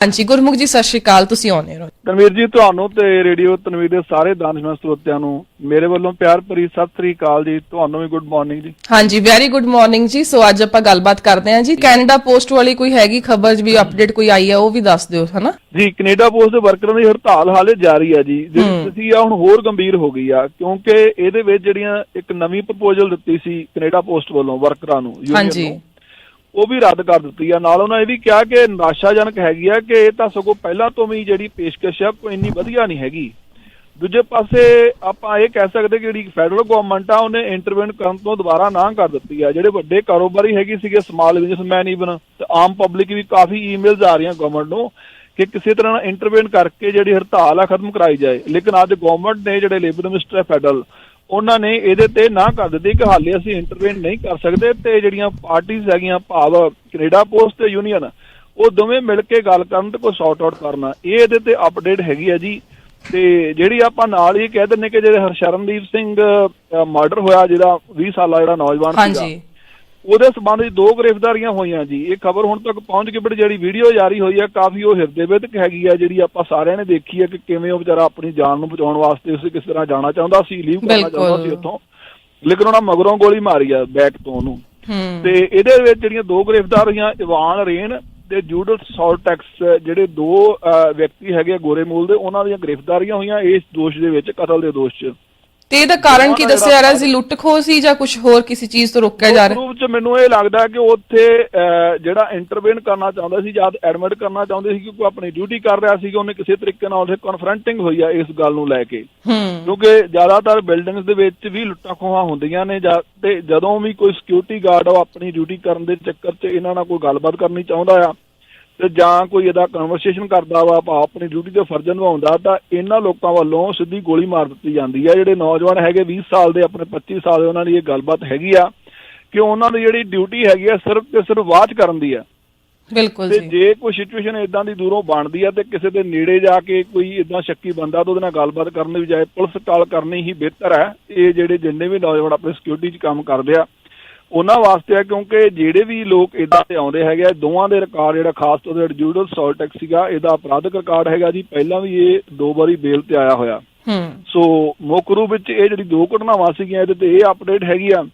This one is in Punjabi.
ਹਾਂਜੀ ਗੁਰਮੁਖ ਜੀ ਸਤਿ ਸ਼੍ਰੀ ਅਕਾਲ ਤੁਸੀਂ ਆਉਨੇ ਰਹੋ ਤਨਵੀਰ ਜੀ ਤੁਹਾਨੂੰ ਤੇ ਰੇਡੀਓ ਤਨਵੀਰ ਦੇ ਸਾਰੇ ਦਾਨਸ਼ਮੰਦ ਸਰੋਤਿਆਂ ਨੂੰ ਮੇਰੇ ਵੱਲੋਂ ਪਿਆਰ ਭਰੀ ਸਤਿ ਸ੍ਰੀ ਅਕਾਲ ਜੀ ਤੁਹਾਨੂੰ ਵੀ ਗੁੱਡ ਮਾਰਨਿੰਗ ਜੀ। ਹਾਂਜੀ ਵੈਰੀ ਗੁੱਡ ਮਾਰਨਿੰਗ ਜੀ। ਸੋ ਅੱਜ ਆਪਾਂ ਗੱਲਬਾਤ ਕਰਦੇ ਹਾਂ ਜੀ। ਕੈਨੇਡਾ ਪੋਸਟ ਵਾਲੀ ਕੋਈ ਹੈਗੀ ਖਬਰ ਵੀ ਅਪਡੇਟ ਕੋਈ ਆਈ ਹੈ ਉਹ ਵੀ ਦੱਸ ਦਿਓ ਹਨਾ? ਜੀ ਕੈਨੇਡਾ ਪੋਸਟ ਦੇ ਵਰਕਰਾਂ ਦੀ ਹੜਤਾਲ ਹਾਲੇ ਜਾਰੀ ਹੈ ਜੀ ਜਿਹੜੀ ਸਥਿਤੀ ਆ ਹੁਣ ਹੋਰ ਗੰਭੀਰ ਹੋ ਗਈ ਆ ਕਿਉਂਕਿ ਇਹਦੇ ਵਿੱਚ ਜਿਹੜੀਆਂ ਇੱਕ ਨਵੀਂ ਪ੍ਰਪੋਜ਼ਲ ਦਿੱਤੀ ਸੀ ਕੈਨੇਡਾ ਪੋਸਟ ਵੱਲੋਂ ਵਰਕਰਾਂ ਨੂੰ ਹਾਂਜੀ। ਨੂੰ, ਉਹ ਵੀ ਰੱਦ ਕਰ ਦਿੱਤੀ ਆ। ਨਾਲ ਉਹਨਾਂ ਇਹ ਵੀ ਕਿਹਾ ਕਿ ਨਿਰਾਸ਼ਾਜਨਕ ਹੈਗੀ ਆ ਕਿ ਇਹ ਤਾਂ ਸਗੋਂ ਪਹਿਲਾਂ ਤੋਂ ਵੀ ਜਿਹੜੀ ਪੇਸ਼ਕਸ਼ ਆ, ਕੋਈ ਇੰਨੀ ਵਧੀਆ ਨਹੀਂ ਹੈਗੀ। ਦੂਜੇ ਪਾਸੇ ਆਪਾਂ ਇਹ ਕਹਿ ਸਕਦੇ ਕਿ ਜਿਹੜੀ ਫੈਡਰਲ ਗਵਰਨਮੈਂਟ ਆ, ਉਹਨੇ ਇੰਟਰਵੈਂਟ ਕਰਨ ਤੋਂ ਦੁਬਾਰਾ ਨਾ ਕਰ ਦਿੱਤੀ ਆ। ਜਿਹੜੇ ਵੱਡੇ ਕਾਰੋਬਾਰੀ ਹੈਗੇ ਸੀਗੇ ਸਮਾਲ ਬਿਜ਼ਨਸਮੈਨ ਈਵਨ ਤੇ ਆਮ ਪਬਲਿਕ ਵੀ ਕਾਫੀ ਈਮੇਲਸ ਆ ਰਹੀਆਂ ਗਵਰਨਮੈਂਟ ਨੂੰ ਕਿ ਕਿਸੇ ਤਰ੍ਹਾਂ ਨਾਲ ਇੰਟਰਵੈਂਟ ਕਰਕੇ ਜਿਹੜੀ ਹੜਤਾਲ ਆ, ਖਤਮ ਕਰਾਈ ਜਾਏ। ਲੇਕਿਨ ਅੱਜ ਗਵਰਨਮੈਂਟ ਨੇ ਜਿਹੜੇ ਲੇਬਰ ਮਿਨਿਸਟਰ ਫੈਡਰਲ ਉਹਨਾਂ ਨੇ ਇਹਦੇ ਤੇ ਨਾ ਕਰ ਦਿੱਤੀ ਕਿ ਹਾਲੇ ਅਸੀਂ ਇੰਟਰਵੈਂਟ ਨਹੀਂ ਕਰ ਸਕਦੇ ਤੇ ਜਿਹੜੀਆਂ ਪਾਰਟੀਆਂ ਹੈਗੀਆਂ, ਭਾਵ ਕੈਨੇਡਾ ਪੋਸਟ ਤੇ ਯੂਨੀਅਨ ਉਹ ਦੋਵੇਂ ਮਿਲ ਕੇ ਗੱਲ ਕਰਨ ਤੇ ਕੋਈ ਸੌਟ ਆਊਟ ਕਰਨਾ। ਇਹ ਇਹਦੇ ਤੇ ਅਪਡੇਟ ਹੈਗੀ ਹੈ ਜੀ। ਤੇ ਜਿਹੜੀ ਆਪਾਂ ਨਾਲ ਹੀ ਕਹਿ ਦਿੰਨੇ ਕਿ ਜਿਹੜੇ ਹਰਸ਼ਰਨਦੀਪ ਸਿੰਘ ਮਰਡਰ ਹੋਇਆ ਜਿਹੜਾ 20 ਸਾਲਾ ਜਿਹੜਾ ਨੌਜਵਾਨ ਸੀਗਾ। ਹਾਂਜੀ। ਉਹਦੇ ਸੰਬੰਧ ਵਿੱਚ ਦੋ ਗ੍ਰਿਫਤਾਰੀਆਂ ਹੋਈਆਂ ਜੀ। ਇਹ ਖਬਰ ਹੁਣ ਤੱਕ ਪਹੁੰਚ ਕੇ ਬੜੀ ਜਿਹੜੀ ਵੀਡੀਓ ਜਾਰੀ ਹੋਈ ਹੈ ਕਾਫੀ ਉਹ ਹਿਰਦੇ ਵਿਦਕ ਹੈਗੀ ਆ ਜਿਹੜੀ ਆਪਾਂ ਸਾਰਿਆਂ ਨੇ ਦੇਖੀ ਹੈ ਕਿ ਕਿਵੇਂ ਉਹ ਵਿਚਾਰਾ ਆਪਣੀ ਜਾਨ ਨੂੰ ਬਚਾਉਣ ਵਾਸਤੇ ਉਸ ਕਿਸ ਤਰ੍ਹਾਂ ਜਾਣਾ ਚਾਹੁੰਦਾ ਸੀ ਲੀਵ ਕਰਨਾ। ਚਾਹੁੰਦਾ ਸੀ ਉੱਥੋਂ। ਲੇਕਿਨ ਉਹਨਾਂ ਮਗਰੋਂ ਗੋਲੀ ਮਾਰੀ ਆ ਬੈਕ ਤੋਂ ਉਹਨੂੰ। ਤੇ ਇਹਦੇ ਵਿੱਚ ਜਿਹੜੀਆਂ ਦੋ ਗ੍ਰਿਫਤਾਰ ਹੋਈਆਂ ਇਵਾਨ ਰੇਨ ਤੇ ਜੂਡਸ ਸੌਲਟੈਕਸ ਜਿਹੜੇ ਦੋ ਵਿਅਕਤੀ ਹੈਗੇ ਗੋਰੇ ਮੂਲ ਦੇ ਉਹਨਾਂ ਦੀਆਂ ਗ੍ਰਿਫਤਾਰੀਆਂ ਹੋਈਆਂ ਇਸ ਦੋਸ਼ ਦੇ ਵਿੱਚ ਕਤਲ ਦੇ ਦੋਸ਼ 'ਚ। ਤੇ ਇਹਦਾ ਕਾਰਨ ਕੀ ਦੱਸਿਆ ਜਾ ਰਿਹਾ? ਸੀ ਲੁੱਟ ਖੋਹ ਸੀ ਜਾਂ ਕੁਝ ਹੋਰ ਕਿਸੇ ਚੀਜ਼ ਤੋਂ ਰੋਕਿਆ ਜਾ ਰਿਹਾ? ਰੂਪ ਚ ਮੈਨੂੰ ਇਹ ਲੱਗਦਾ ਕਿ ਉੱਥੇ ਜਿਹੜਾ ਇੰਟਰਵੈਨ ਕਰਨਾ ਚਾਹੁੰਦਾ ਸੀ ਜਾਂ ਐਡਮਿਟ ਕਰਨਾ ਚਾਹੁੰਦੇ ਸੀ ਕਿ ਕੋਈ ਆਪਣੀ ਡਿਊਟੀ ਕਰ ਰਿਹਾ ਸੀ ਕਿ ਉਹਨੇ ਕਿਸੇ ਤਰੀਕੇ ਨਾਲ ਉਹਦੇ ਕਨਫਰੰਟਿੰਗ ਹੋਈ ਆ ਇਸ ਗੱਲ ਨੂੰ ਲੈ ਕੇ। ਕਿਉਂਕਿ ਜ਼ਿਆਦਾਤਰ ਬਿਲਡਿੰਗਸ ਦੇ ਵਿੱਚ ਵੀ ਲੁੱਟਾਂ ਖੋਹਾਂ ਹੁੰਦੀਆਂ ਨੇ ਜਾਂ ਤੇ ਜਦੋਂ ਵੀ ਕੋਈ ਸਿਕਿਉਰਿਟੀ ਗਾਰਡ ਉਹ ਆਪਣੀ ਡਿਊਟੀ ਕਰਨ ਦੇ ਚੱਕਰ 'ਚ ਇਹਨਾਂ ਨਾਲ ਕੋਈ ਗੱਲਬਾਤ ਕਰਨੀ ਚਾਹੁੰਦਾ ਆ ਤੇ ਜਾਂ ਕੋਈ ਇਹਦਾ ਕਨਵਰਸੇਸ਼ਨ ਕਰਦਾ ਵਾ ਆਪਾਂ ਆਪਣੀ ਡਿਊਟੀ ਤੇ ਫਰਜ਼ ਨਿਭਾਉਂਦਾ ਤਾਂ ਇਹਨਾਂ ਲੋਕਾਂ ਵੱਲੋਂ ਸਿੱਧੀ ਗੋਲੀ ਮਾਰ ਦਿੱਤੀ ਜਾਂਦੀ ਆ। ਜਿਹੜੇ ਨੌਜਵਾਨ ਹੈਗੇ 20 ਸਾਲ ਦੇ ਆਪਣੇ 25 ਸਾਲ ਦੇ ਉਹਨਾਂ ਦੀ ਇਹ ਗੱਲਬਾਤ ਹੈਗੀ ਆ ਕਿ ਉਹਨਾਂ ਦੀ ਜਿਹੜੀ ਡਿਊਟੀ ਹੈਗੀ ਆ ਸਿਰਫ ਤੇ ਸਿਰਫ ਵਾਚ ਕਰਨ ਦੀ ਆ। ਬਿਲਕੁਲ ਤੇ ਜੀ। ਜੇ ਕੋਈ ਸਿਚੁਏਸ਼ਨ ਇਦਾਂ ਦੀ ਦੂਰੋਂ ਬਣਦੀ ਆ ਤੇ ਕਿਸੇ ਦੇ ਨੇੜੇ ਜਾ ਕੇ ਕੋਈ ਇਦਾਂ ਸ਼ੱਕੀ ਬੰਦਾ ਤਾਂ ਉਹਦੇ ਨਾਲ ਗੱਲਬਾਤ ਕਰਨ ਦੀ ਬਜਾਏ ਪੁਲਿਸ ਕਾਲ ਕਰਨੀ ਹੀ ਬਿਹਤਰ ਹੈ ਇਹ ਜਿਹੜੇ ਜਿੰਨੇ ਵੀ ਨੌਜਵਾਨ ਆਪਣੇ ਸਿਕਿਉਰਿਟੀ 'ਚ ਕੰਮ ਕਰਦੇ ਆ ਉਹਨਾਂ ਵਾਸਤੇ ਆ ਕਿਉਂਕਿ ਜਿਹੜੇ ਵੀ ਲੋਕ ਇਦਾਂ ਤੇ ਆਉਂਦੇ ਹੈਗੇ ਆ ਦੋਵਾਂ ਦੇ ਰਿਕਾਰਡ ਜਿਹੜਾ ਖਾਸ ਤੌਰ ਤੇ ਜੂਡਲ ਸੌਲਟੈਕ ਸੀਗਾ ਇਹਦਾ ਅਪਰਾਧਿਕ ਰਿਕਾਰਡ ਹੈਗਾ ਜੀ ਪਹਿਲਾਂ ਵੀ ਇਹ ਦੋ ਵਾਰੀ ਬੇਲ ਤੇ ਆਇਆ ਹੋਇਆ। ਹੂੰ। ਸੋ ਮੁੱਖ ਰੂਪ ਵਿੱਚ ਇਹ ਜਿਹੜੀ ਦੋ ਘਟਨਾਵਾਂ ਸੀਗੀਆਂ ਇਹਦੇ ਤੇ ਇਹ ਅਪਡੇਟ ਹੈਗੀ ਆ।